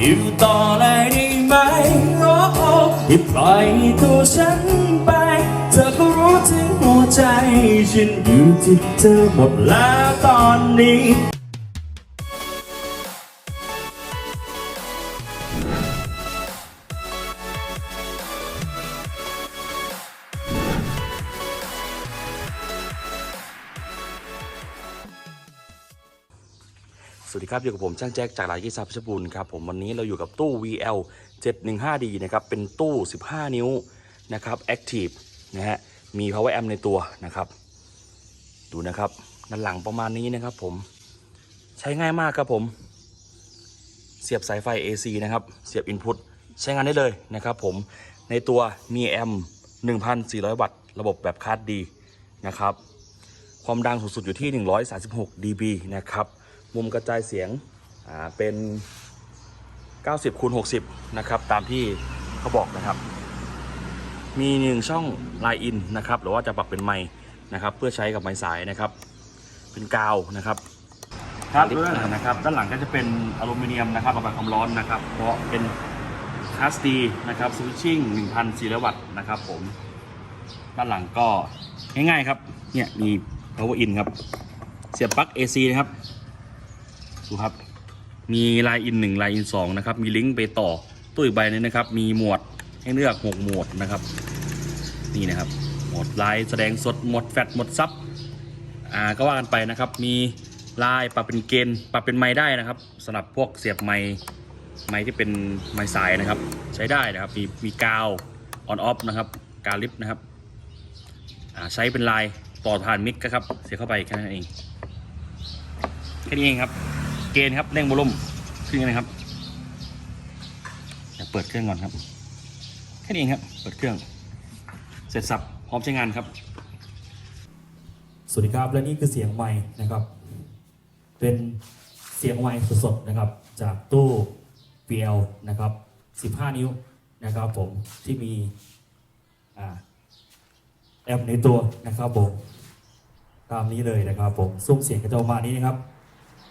อยู่ต่อเลยได้ไหมโอ้โอ้อย่าปล่อยตัวฉันไป เธอก็รู้ถึงหัวใจ ฉันอยู่ที่เธอหมดแล้วตอนนี้ วัสดีครับ อยู่กับผมช่างแจ็คจากหลายกิจาเพชบูรณ์ครับผมวันนี้เราอยู่กับตู้ VL 715D นะครับ เป็นตู้ 15 นิ้วนะครับ Active นะฮะ มี Power Amp ในตัวนะครับ ดูนะครับ ด้านหลังประมาณนี้นะครับผม ใช้ง่ายมากครับผม เสียบสายไฟ AC นะครับ เสียบ Input ใช้งานได้เลยนะครับผม ในตัวมีแอม1,400 วัตต์ ระบบแบบคาร์ดดีนะครับ ความดังสูงสุดอยู่ที่ 136 dB นะครับ มุมกระจายเสียงอ่าเป็น 90คูณ60 นะครับ ตามที่เขาบอกนะครับ มีหนึ่งช่องไลน์อินนะครับ หรือว่าจะปรับเป็นไมค์นะครับ เพื่อใช้กับไมค์สายนะครับ เป็นกาวนะครับครับนะครับ ด้านหลังก็จะเป็นอลูมิเนียมนะครับระบายความร้อนนะครับ เพราะเป็นคาสตีนะครับสวิตชิ่ง1,400 วัตต์นะครับผม ด้านหลังก็ง่ายๆครับ เนี่ยมี power in ครับ เสียบปลั๊ก AC นะครับ ดูครับ มีลน์อินหนึ่งลน์อินสองนะครับ มีลิงก์ไปต่อตู้อีกใบนึงนะครับ มีหมวดให้เลือกหกหมวดนะครับ นี่นะครับ หมวดลน์แสดงสดหมวดแฟลชหมวดซับอ่าก็ว่ากันไปนะครับ มีลน์ปรับเป็นเกณฑ์ปรับเป็นไม้ได้นะครับสำหรับพวกเสียบไม้ไม้ที่เป็นไม้สายนะครับ ใช้ได้นะครับ มีมีกาวออนออฟนะครับ กาวลิฟนะครับอ่าใช้เป็นลายต่อผ่านมิกครับ เสียบเข้าไปแค่นั้นเองแค่นี้เองครับ เกณฑ์ครับเร่งโวลุ่มขึ้นกันนะครับเปิดเครื่องก่อนครับแค่นี้เองครับเปิดเครื่อง เสร็จสับพร้อมใช้งานครับ สวัสดีครับและนี่คือเสียงไม้นะครับ เป็นเสียงไม้สดๆนะครับ จากตู้ VL นะครับ 15 นิ้วนะครับผมที่มีอแอมป์ในตัวนะครับผมตามนี้เลยนะครับผมซุ้มเสียงกระจกมานี้นะครับ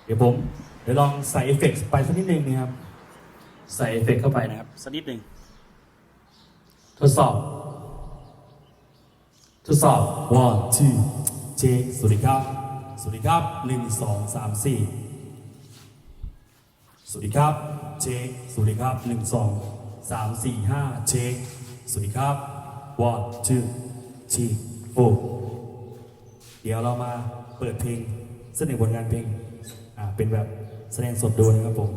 เดี๋ยวผม เดี๋ยวลองใส่เอฟเฟกต์ไปสักนิดนึงนะครับ ใส่เอฟเฟกต์เข้าไปนะครับสักนิดหนึ่งทดสอบ ทดสอบ one two เช็คสวัสดีครับ สวัสดีครับหนึ่งสองสามสี่สวัสดีครับ เช็คสวัสดีครับหนึ่งสองสามสี่ห้าเช็คสวัสดีครับ one two three four เดี๋ยวเรามาเปิดเพลงเสนอผลงานเพลงอ่า เป็นแบบแสดงสดดูนะครับผม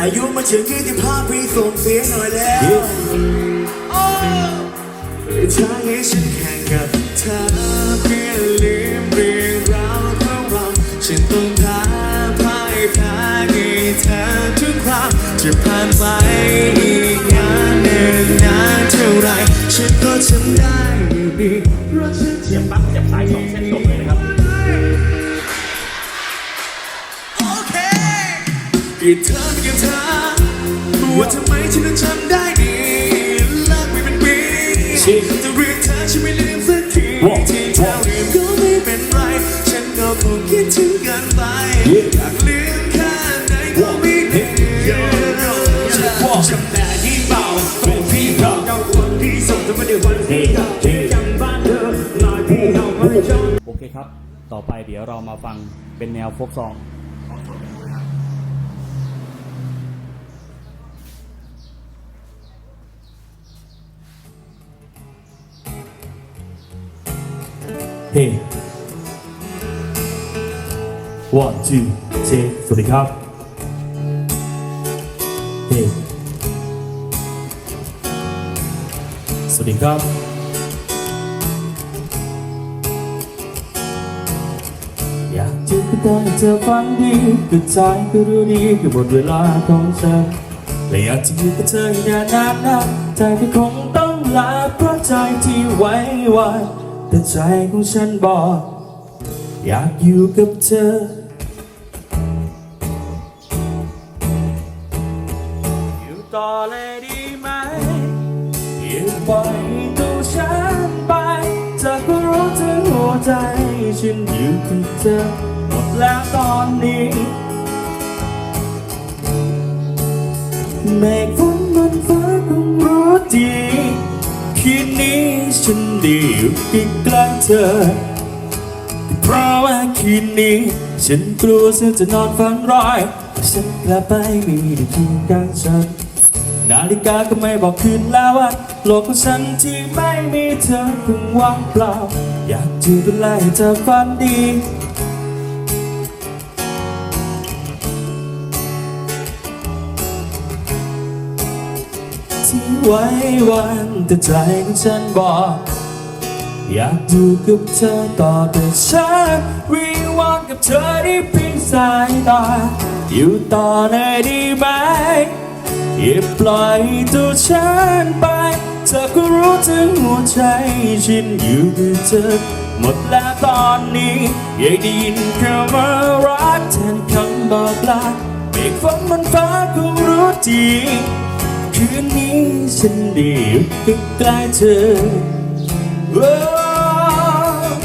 อายุมาถึงยี่สิบห้าปีส่งเสียงหน่อยแล้วทางให้ฉันแข่งกับเธอเพื่อลืมเรื่องราวของเราฉันต้องท้าพ่ายแพ้ให้เธอทุกครั้งจะผ่านไปอีกงานเนิ่นนานเท่าไรฉันก็ทำได้อยู่ดีเพราะฉันเสียบปลั๊กเสียบสายสองเส้นจบเลยนะครับ กี่เธอกี่เธอว่าทำไมฉันนั้นจำได้ดีเลิกไปเป็นปีแต่เรื่องเธอฉันไม่ลืมสักทีที่เธอลืมก็ไม่เป็นไร ฉันก็คงคิดถึงกันไปอยากลืมแค่ไหนก็ไม่ได้จำได้ที่เบาเป็นพี่เก่าเก่าคนที่ส่งเธอมาในวันที่เก่าจำบ้านเธอลอยพี่เก่าไม่จำโอเคครับ ต่อไปเดี๋ยวเรามาฟังเป็นแนวโฟกซอง เฮ้ one two เชสวัสดีครับเฮ้สวัสดีครับ อยากจะก็ได้เธอฝันดีก็ใจก็รู้ดีก็หมดเวลาของฉันและอยากจะอยู่กับเธออีกนานนานนานใจก็คงต้องลาเพราะใจที่ไว้วัน แต่ใจของฉันบอก อยากอยู่กับเธอ อยู่ต่อเลยดีไหมอย่าปล่อยตัวฉันไปเธอก็รู้ถึงหัวใจ ฉันอยู่กับเธอหมดแล้วตอนนี้เมฆฝนบนฟ้าคงรู้ดี ฉันได้อยู่ใกล้ๆเธอ เพราะว่าคืนนี้ ฉันกลัวฉันจะนอนฝันร้ายฉันกลับไปไม่มีได้ที่กลางฉัน นาฬิกาก็ไม่บอกคืนแล้วว่าโลกของฉันที่ไม่มีเธอคงว่างเปล่า อยากจะดูแลให้เธอฝันดี ที่ไว้วันแต่ใจของฉันบอก อยากอยู่กับเธอต่อแต่ฉันวิวอนกับเธอที่เพียงสายตา อยู่ต่อในดีไหมอย่าปล่อยตัวฉันไป เธอก็รู้ถึงหัวใจฉันอยู่กับเธอหมดแล้วตอนนี้อยากได้ยินคำว่ารักแทนคำบอกลาเมฆฝนบนฟ้าก็รู้ดี คืนนี้ฉันได้อยู่ใกล้ๆเธอ Oh,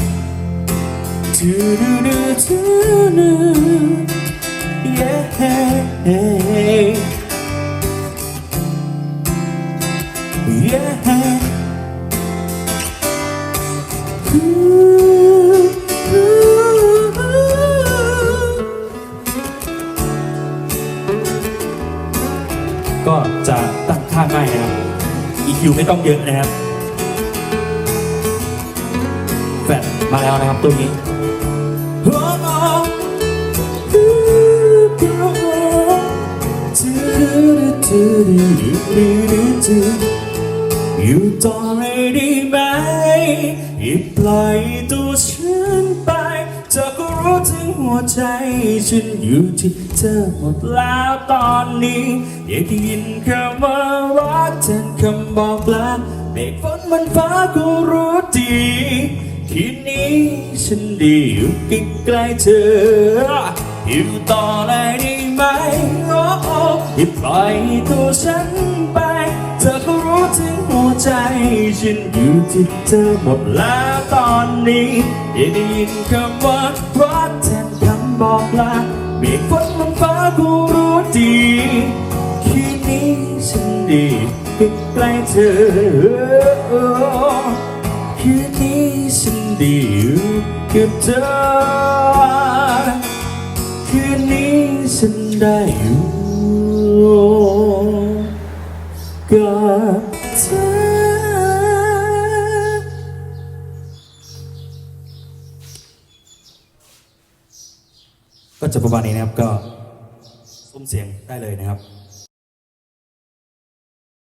do-do-do-do-do. Yeah. Yeah. Ooh, EQ ไม่ต้องเยอะนะครับแฟนมาแล้วนะครับตัวนี้อยู่ต่อเลยได้ไหมอย่าปล่อยตัวฉันไปเธอก็ รู้ถึงหัวใจ ฉันอยู่ที่เธอหมดแล้วตอนนี้ อยากได้ยินคำว่ารักแทนคำบอกลาเมฆฝนบนฟ้าก็รู้ดีคืนนี้ฉันได้อยู่ใกล้ๆเธออยู่ต่อได้ไหมโอ้โอ้อย่าปล่อยตัวฉัน ใจฉันอยู่ที่เธอหมดแล้วตอนนี้ยากได้ยินคำว่ารักแทนคำบอกลาเมฆฝนบนฟ้าก็รู้ดีคืนนี้ฉันด้อยู่ใกล้เธอคืนนี้ฉันด้อยู่กับเธอคืนนี้ฉันได้อยู่กั ประมาณนี้นะครับก็ซุ้มเสียงได้เลยนะครับ